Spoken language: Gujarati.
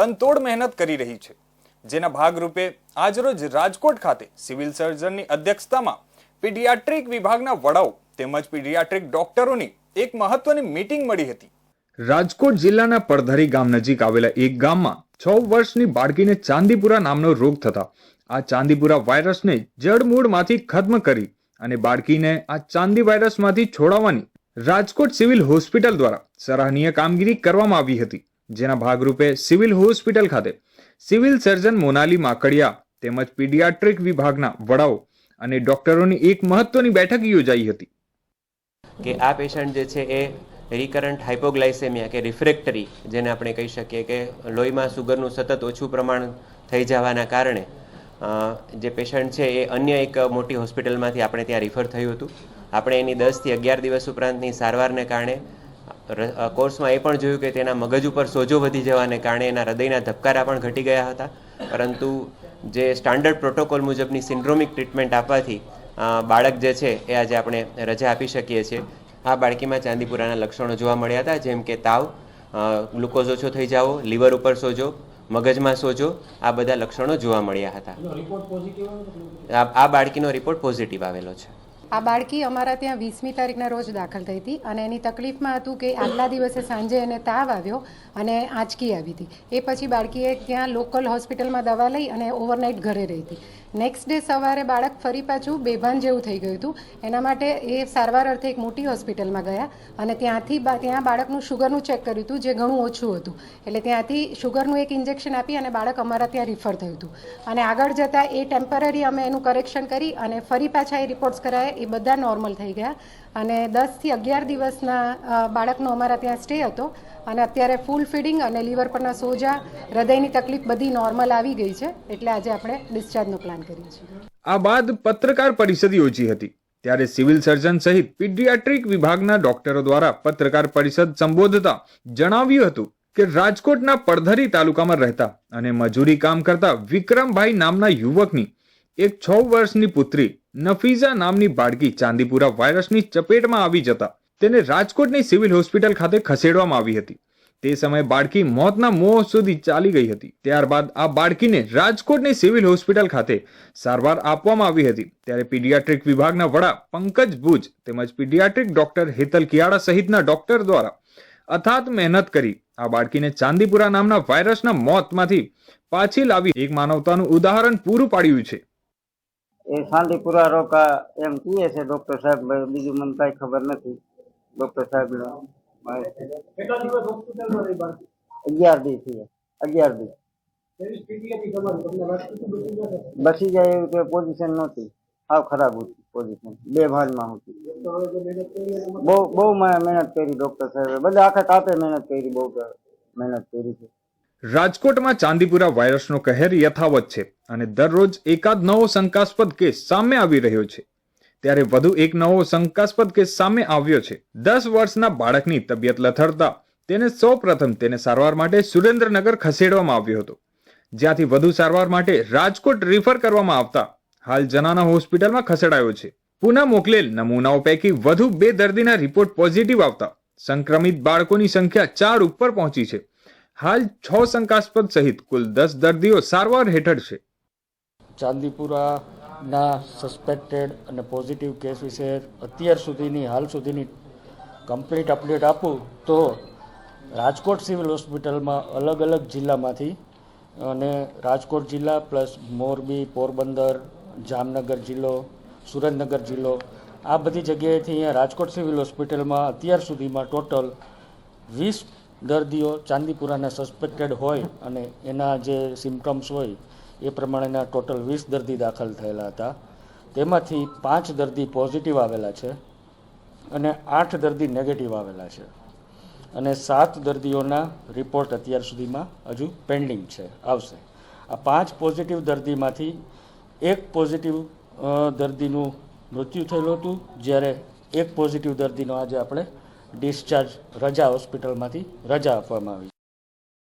તનતોડ મહેનત કરી રહી છે. જેના ભાગરૂપે આજરોજ રાજકોટ ખાતે સિવિલ સર્જનની અધ્યક્ષતામાં પીડિયાટ્રિક વિભાગના વડાઓ તેમજ પીડિયાટ્રિક ડોક્ટરોની એક મહત્વની મીટિંગ મળી હતી. રાજકોટ જિલ્લાના પડધરી ગામ નજીક આવેલા એક ગામમાં છ વર્ષની બાળકીને ચાંદીપુરા નામનો રોગ થતા આ ચાંદીપુરા વાયરસને જડમૂળમાંથી ખત્મ કરી અને બાળકીને આ ચાંદી વાયરસમાંથી છોડાવવાની રાજકોટ સિવિલ હોસ્પિટલ દ્વારા સરાહનીય કામગીરી કરવામાં આવી હતી. જેના ભાગરૂપે સિવિલ હોસ્પિટલ ખાતે સિવિલ સર્જન મોનાલી માકડિયા તેમજ પીડિયાટ્રિક વિભાગના વડાઓ અને ડોક્ટરોની એક મહત્વની બેઠક યોજાઈ હતી. કે આ પેશન્ટ જે છે એ રિકરન્ટ હાઇપોગ્લાઇસેમિયા કે રિફ્રેક્ટરી જેને આપણે કહી શકીએ કે લોહીમાં સુગરનું સતત ઓછું પ્રમાણ થઈ જવાના કારણે જે પેશન્ટ છે એ અન્ય એક મોટી હોસ્પિટલમાંથી આપણે ત્યાં રિફર થયું હતું. આપણે એની દસથી અગિયાર દિવસ ઉપરાંતની સારવારને કારણે કોર્સમાં એ પણ જોયું કે તેના મગજ ઉપર સોજો વધી જવાને કારણે એના હૃદયના ધબકારા પણ ઘટી ગયા હતા. પરંતુ જે સ્ટાન્ડર્ડ પ્રોટોકોલ મુજબની સિન્ડ્રોમિક ટ્રીટમેન્ટ આપવાથી બાળક જે છે એ આજે આપણે રજા આપી શકીએ છીએ. આ બાળકીમાં ચાંદીપુરાના લક્ષણો જોવા મળ્યા હતા જેમ કે તાવ ગ્લુકોઝ ઓછો થઈ જાવો લીવર ઉપર સોજો મગજમાં સોજો આ બધા લક્ષણો જોવા મળ્યા હતા. આ આ બાળકીનો રિપોર્ટ પોઝિટિવ આવેલો છે. આ બાળકી અમારા ત્યાં વીસમી તારીખના રોજ દાખલ થઈ હતી અને એની તકલીફમાં હતું કે આગલા દિવસે સાંજે એને તાવ આવ્યો અને આંચકી આવી હતી. એ પછી બાળકીએ ત્યાં લોકલ હોસ્પિટલમાં દવા લઈ અને ઓવરનાઇટ ઘરે રહી હતી. નેક્સ્ટ ડે સવારે બાળક ફરી પાછું બેભાન જેવું થઈ ગયું હતું. એના માટે એ સારવાર અર્થે એક મોટી હોસ્પિટલમાં ગયા અને ત્યાંથી ત્યાં બાળકનું શુગરનું ચેક કર્યું હતું, જે ઘણું ઓછું હતું. એટલે ત્યાંથી શુગરનું એક ઇન્જેક્શન આપી અને બાળક અમારા ત્યાં રિફર થયું હતું. અને આગળ જતાં એ ટેમ્પરરી અમે એનું કરેક્શન કરી અને ફરી પાછા એ રિપોર્ટ્સ કરાયા. એ બધા નોર્મલ થઈ ગયા. અને દસથી અગિયાર દિવસના બાળકનો અમારા ત્યાં સ્ટે હતો. અને અત્યારે ફૂલ ફીડિંગ અને લીવર પરના સોજા, હૃદયની તકલીફ બધી નોર્મલ આવી ગઈ છે. એટલે આજે આપણે ડિસ્ચાર્જનો પ્લાન કરીએ છીએ. આ બાદ પત્રકાર પરિષદ યોજી હતી. ત્યારે સિવિલ સર્જન સહિત પીડિયાટ્રિક વિભાગના ડોક્ટરો દ્વારા પત્રકાર પરિષદ સંબોધતા જણાવ્યું હતું કે રાજકોટના પડધરી તાલુકામાં રહેતા અને મજૂરી કામ કરતા વિક્રમભાઈ નામના યુવકની એક છ વર્ષની પુત્રી નફીઝા નામની બાળકી ચાંદીપુરા વાયરસની ચપેટમાં આવી જતા તેને રાજકોટની સિવિલ હોસ્પિટલ ખાતે ખસેડવામાં આવી હતી. તે સમયે બાળકી મોતના મોહ સુધી ચાલી ગઈ હતી. ત્યારબાદ આ બાળકીને રાજકોટની સિવિલ હોસ્પિટલ ખાતે સારવાર આપવામાં આવી હતી. ત્યારે પીડિયાટ્રિક વિભાગના વડા પંકજ ભુજ તેમજ પીડિયાટ્રિક ડોક્ટર હેતલ કિયાળા સહિતના ડોક્ટર દ્વારા અથાત મહેનત કરી આ બાળકીને ચાંદીપુરા નામના વાયરસના મોતમાંથી પાછી લાવી એક માનવતાનું ઉદાહરણ પૂરું પાડ્યું છે. એ શાંતિપુરા રોકા એમ કહે છે ડોક્ટર સાહેબ ભાઈ બીજું મને કાંઈ ખબર નથી. ડોક્ટર સાહેબ અગિયાર દી થયા અગિયાર દી. બસી જાય એવી કોઈ પોઝિશન નહોતી. સાવ ખરાબ હતી પોઝિશન બે ભાગમાં હતી. બહુ બહુ મેં મહેનત કરી ડોક્ટર સાહેબે. બધા આખા તાપે મહેનત કરી બહુ મહેનત કરી છે. રાજકોટમાં ચાંદીપુરા વાયરસનો કહેર યથાવત છે. અને દરરોજ એકાદ નવો શંકાસ્પદ કેસ સામે આવી રહ્યો છે. ત્યારે વધુ એક નવો શંકાસ્પદ કેસ સામે આવ્યો છે. દસ વર્ષના બાળકની તબિયત લથડતા તેને સૌ પ્રથમ તેને સારવાર માટે સુરેન્દ્રનગર ખસેડવામાં આવ્યો હતો. જ્યાંથી વધુ સારવાર માટે રાજકોટ રિફર કરવામાં આવતા હાલ જનાના હોસ્પિટલમાં ખસેડાયો છે. પુનઃ મોકલેલ નમૂનાઓ પૈકી વધુ બે દર્દીના રિપોર્ટ પોઝિટિવ આવતા. સંક્રમિત બાળકોની સંખ્યા ચાર ઉપર પહોંચી છે. હાલ છ શંકાસ્પદ સહિત કુલ દસ દર્દીઓ સારવાર હેઠળ છે. ચાંદીપુરાના સસ્પેક્ટેડ અને પોઝિટિવ કેસ વિશે અત્યાર સુધીની, હાલ સુધીની કમ્પ્લીટ અપડેટ આપું તો રાજકોટ સિવિલ હોસ્પિટલમાં અલગ અલગ જિલ્લામાંથી અને રાજકોટ જિલ્લા પ્લસ મોરબી, પોરબંદર, જામનગર જિલ્લો, સુરેન્દ્રનગર જિલ્લો, આ બધી જગ્યાએથી અહીંયા રાજકોટ સિવિલ હોસ્પિટલમાં અત્યાર સુધીમાં ટોટલ વીસ દર્દીઓ ચાંદીપુરાના સસ્પેક્ટેડ હોય અને એના જે સિમ્ટમ્સ હોય એ પ્રમાણેના ટોટલ વીસ દર્દી દાખલ થયેલા હતા. તેમાંથી પાંચ દર્દી પોઝિટિવ આવેલા છે અને આઠ દર્દી નેગેટિવ આવેલા છે. અને સાત દર્દીઓના રિપોર્ટ અત્યાર સુધીમાં હજુ પેન્ડિંગ છે, આવશે. આ પાંચ પોઝિટિવ દર્દીમાંથી એક પોઝિટિવ દર્દીનું મૃત્યુ થયેલું હતું, જ્યારે એક પોઝિટિવ દર્દીનો આજે આપણે ડિસ્ચાર્જ રજા હોસ્પિટલમાંથી રજા આપવામાં આવી